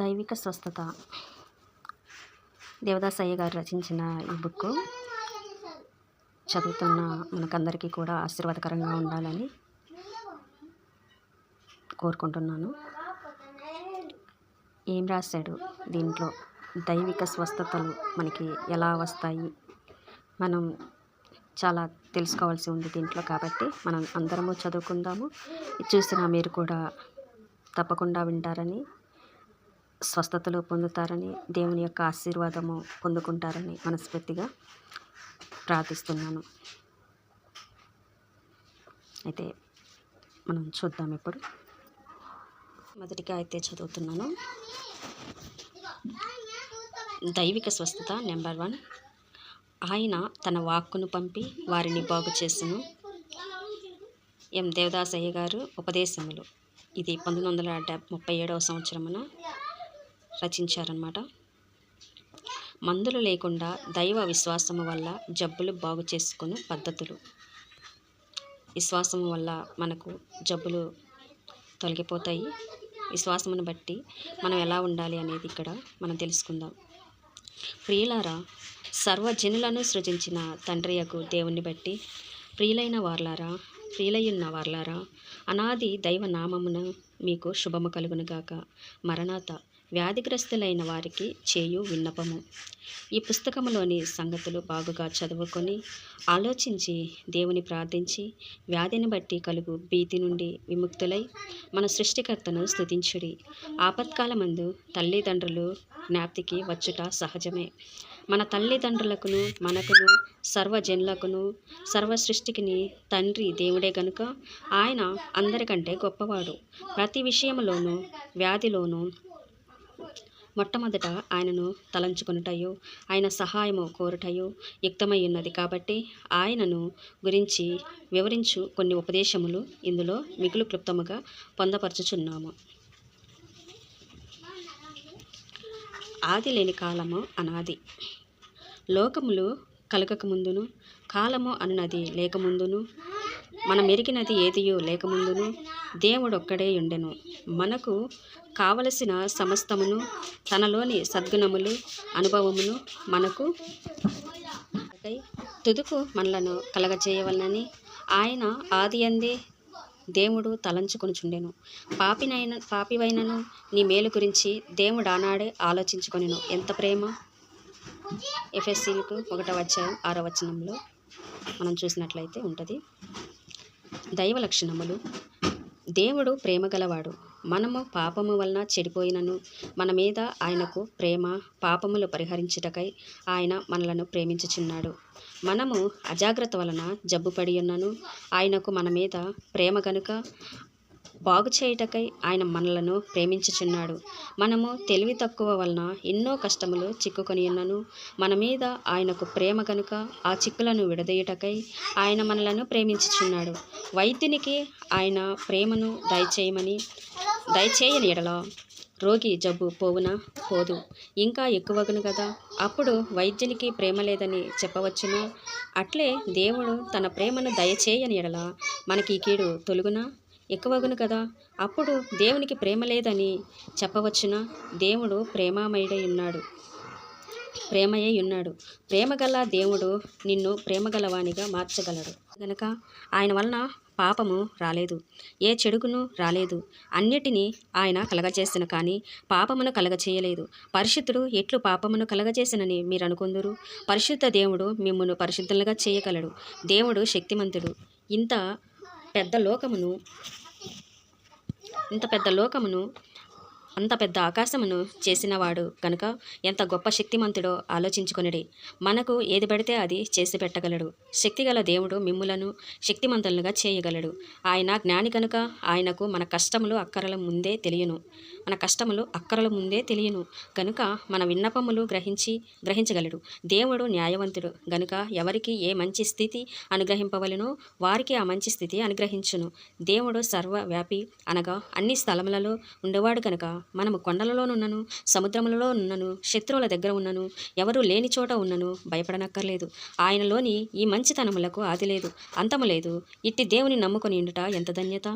దైవిక స్వస్థత. దేవదాస్ అయ్య గారు రచించిన ఈ బుక్ చదువుతున్న మనకందరికీ కూడా ఆశీర్వాదకరంగా ఉండాలని కోరుకుంటున్నాను. ఏం రాశాడు? దీంట్లో దైవిక స్వస్థతలు మనకి ఎలా వస్తాయి? మనం చాలా తెలుసుకోవాల్సి ఉంది దీంట్లో కాబట్టి మనం అందరము చదువుకుందాము. చూసినా చూసిన మీరు కూడా తప్పకుండా వింటారని స్వస్థతలు పొందుతారని దేవుని యొక్క ఆశీర్వాదము పొందుకుంటారని మనస్ఫూర్తిగా ప్రార్థిస్తున్నాను. అయితే మనం చూద్దాం ఇప్పుడు. మొదటిగా అయితే చదువుతున్నాను. దైవిక స్వస్థత నెంబర్ వన్. ఆయన తన వాక్కును పంపి వారిని బాగు చేసును. ఎం. దేవదాసయ్య గారు ఉపదేశములు. ఇది పంతొమ్మిది వందల డెబ్ ముప్పై ఏడవ సంవత్సరమున రచించారనమాట మందులు లేకుండా దైవ విశ్వాసము వల్ల జబ్బులు బాగు చేసుకుని పద్ధతులు. విశ్వాసము వల్ల మనకు జబ్బులు తొలగిపోతాయి. విశ్వాసమును బట్టి మనం ఎలా ఉండాలి అనేది ఇక్కడ మనం తెలుసుకుందాం. ప్రియులారా సర్వజనులను సృజించిన తండ్రియకు దేవుణ్ణి బట్టి ప్రియులైన వార్లారా ప్రియులయ్యున్న వార్లారా అనాది దైవ నామమున మీకు శుభము కలుగునుగాక మరణాత వ్యాధిగ్రస్తులైన వారికి చేయు విన్నపము. ఈ పుస్తకములోని సంగతులు బాగుగా చదువుకొని ఆలోచించి దేవుని ప్రార్థించి వ్యాధిని బట్టి కలుగు భీతి నుండి విముక్తులై మన సృష్టికర్తను స్తుతించుడి. ఆపత్కాలమందు తల్లిదండ్రులు జ్ఞాప్తికి వచ్చుట సహజమే. మన తల్లిదండ్రులకును మనకును సర్వజనులకును సర్వ సృష్టికిని తండ్రి దేవుడే గనుక ఆయన అందరికంటే గొప్పవాడు. ప్రతి విషయంలోనూ వ్యాధిలోనూ మొట్టమొదట ఆయనను తలంచుకొనుటయో ఆయన సహాయము కోరుటయో యుక్తమై ఉన్నది కాబట్టి ఆయనను గురించి వివరించు కొన్ని ఉపదేశములు ఇందులో మిగులు క్లుప్తముగా పొందపరచుచున్నాము. ఆది లేని కాలము అనాది. లోకములు కలగకముందును కాలము అనునది లేకముందును మనం ఎరిగినది ఏదియో లేకముందును దేవుడొక్కడే ఉండెను మనకు కావలసిన సమస్తమును తనలోని సద్గుణములు అనుభవమును మనకు తుదుకు మనలను కలగజేయవలనని ఆయన ఆది అందే దేవుడు తలంచుకొనుచుండెను. పాపినైన పాపివైనను నీ మేలు గురించి దేవుడు ఆనాడే ఆలోచించుకొనిను. ఎంత ప్రేమ? ఎఫ్ఎస్సీలకు ఒకటవ అధ్యాయం ఆరో వచనంలో మనం చూసినట్లయితే ఉంటుంది. దైవ లక్షణములు. దేవుడు ప్రేమ గలవాడు మనము పాపము వలన చెడిపోయినను. మన మీద ఆయనకు ప్రేమ పాపములు పరిహరించుటకై ఆయన మనలను ప్రేమించుచున్నాడు. మనము అజాగ్రత్త వలన జబ్బుపడి ఉన్నను. ఆయనకు మన మీద ప్రేమ గనుక బాగు చేయుటకై ఆయన మనలను ప్రేమించుచున్నాడు. మనము తెలివి తక్కువ వలన ఎన్నో కష్టములు చిక్కుకొని ఉన్నను మన మీద ఆయనకు ప్రేమ కనుక ఆ చిక్కులను విడదీయుటకై ఆయన మనలను ప్రేమించుచున్నాడు. వైద్యునికి ఆయన ప్రేమను దయచేయమని దయచేయని ఎడల రోగి జబ్బు పోవునా? పోదు. ఇంకా ఎక్కువగును కదా అప్పుడు వైద్యునికి ప్రేమ లేదని చెప్పవచ్చునా? అట్లే దేవుడు తన ప్రేమను దయచేయని ఎడల మనకి కీడు తొలుగునా? ఎక్కువగును కదా. అప్పుడు దేవునికి ప్రేమ లేదని చెప్పవచ్చునా? దేవుడు ప్రేమామయుడై ఉన్నాడు. ప్రేమయే ఉన్నాడు. ప్రేమగల దేవుడు నిన్ను ప్రేమగలవానిగా మార్చగలడు. గనక ఆయన వలన పాపము రాలేదు. ఏ చెడుకును రాలేదు. అన్నిటినీ ఆయన కలగజేసిన కానీ పాపమును కలగచేయలేదు పరిశుద్ధుడు ఎట్లు పాపమును కలగజేసినని మీరు అనుకుందరు పరిశుద్ధ దేవుడు మిమ్మల్ని పరిశుద్ధులుగా చేయగలడు. దేవుడు శక్తిమంతుడు. ఇంత పెద్ద లోకమును ఇంత పెద్ద లోకమును అంత పెద్ద ఆకాశమును చేసినవాడు కనుక ఎంత గొప్ప శక్తిమంతుడో ఆలోచించుకొనిడి. మనకు ఏది పడితే అది చేసి పెట్టగలడు. శక్తిగల దేవుడు మిమ్ములను శక్తిమంతులుగా చేయగలడు. ఆయన జ్ఞాని కనుక ఆయనకు మన కష్టములు అక్కరల ముందే తెలియను. మన కష్టములు అక్కరల ముందే తెలియను. కనుక మన విన్నపములు గ్రహించి గ్రహించగలడు. దేవుడు న్యాయవంతుడు. గనుక ఎవరికి ఏ మంచి స్థితి అనుగ్రహింపవలనో వారికి ఆ మంచి స్థితి అనుగ్రహించును. దేవుడు సర్వవ్యాపి అనగా అన్ని స్థలములలో ఉండేవాడు కనుక మనము కొండలలోనున్నను సముద్రములలో ఉన్నను శత్రువుల దగ్గర ఉన్నను ఎవరు లేని చోట ఉన్నను భయపడనక్కర్లేదు. ఆయనలోని ఈ మంచితనములకు ఆది లేదు అంతము లేదు. ఇట్టి దేవుని నమ్ముకొని ఉండుట ఎంత ధన్యత?